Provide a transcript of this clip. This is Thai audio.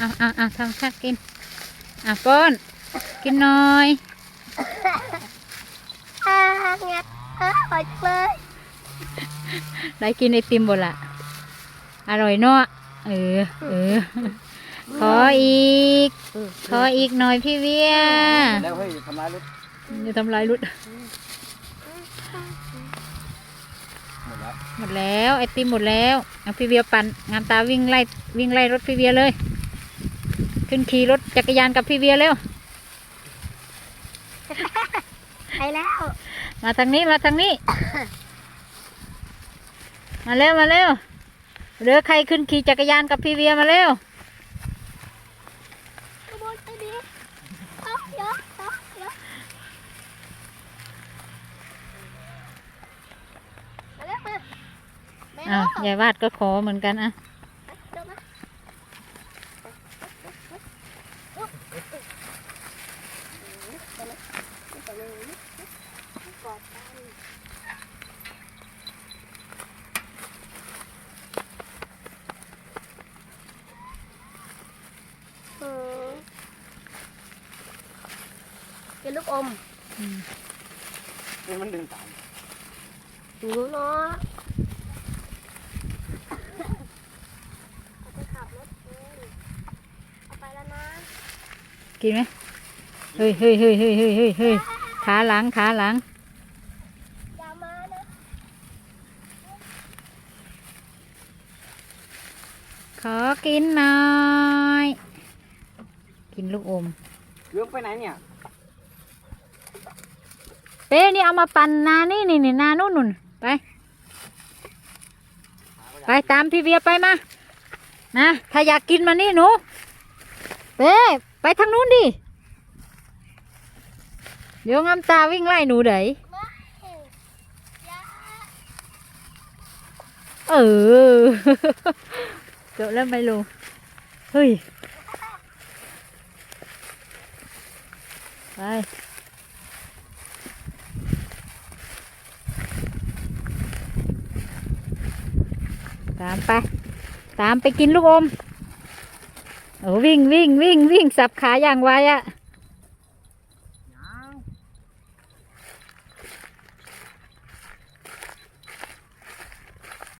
อะอะอะทำท่ากิน อะป้อน กินหน่อยอ่างัดเอออร่อยจังเลยได้กินไอติมบ่ละอร่อยเนาะเออเออขออีก ขออีกหน่อยพี่เวียแล้วเฮ้ยทำร้ายรถจะทำลายรุดหมดแล้วหมดแล้วไอติมหมดแล้วเอาพี่เวียปั่นงามตาวิ่งไล่วิ่งไล่รถพี่เวียเลย ขึ้นขี่รถจักรยานกับพี่เวียเร็ว ไปแล้ว มาทางนี้มาทางนี้ มาเร็วมาเร็วเหลือใครขึ้นขี่จักรยานกับพี่เวียมาเร็วขโมยไปดิเอาเยอะเอาเยอะมาเร็วมาแม่อ้าวเอายายวาดก็ขอเหมือนกันอะ เดี๋ยวมาก อดกันอืมกินลูกอมนี่มันดึงสายรู้เนาะเอาไปขับรถเองเอาไปแล้วนะกินไหมเฮ้ยเฮ้ยเฮ้ยเฮ้ยเฮ้ยเฮ้ยเฮ้ยขาหลังขาหลัง อย่ามานะ ขอกินหน่อย กินลูกอมเรื่องไปไหนเนี่ยเป้นี่เอามาปั่นนานี่นี่นี่นานู่นนู่นไป ไปตามพี่เวียไปมา นะ ถ้าอยากกินมานี่หนูเป้ไปทางนู้นดิ เดี๋ยวงามตาวิ่งไล่หนูเดยไม่อย่าเออ เกิดแล้วไม่ลูกเฮ้ย ไปตามไป ตามไปกินลูกอมโอ้วิ่งวิ่งวิ่งวิ่งสับขาอย่างไวอะ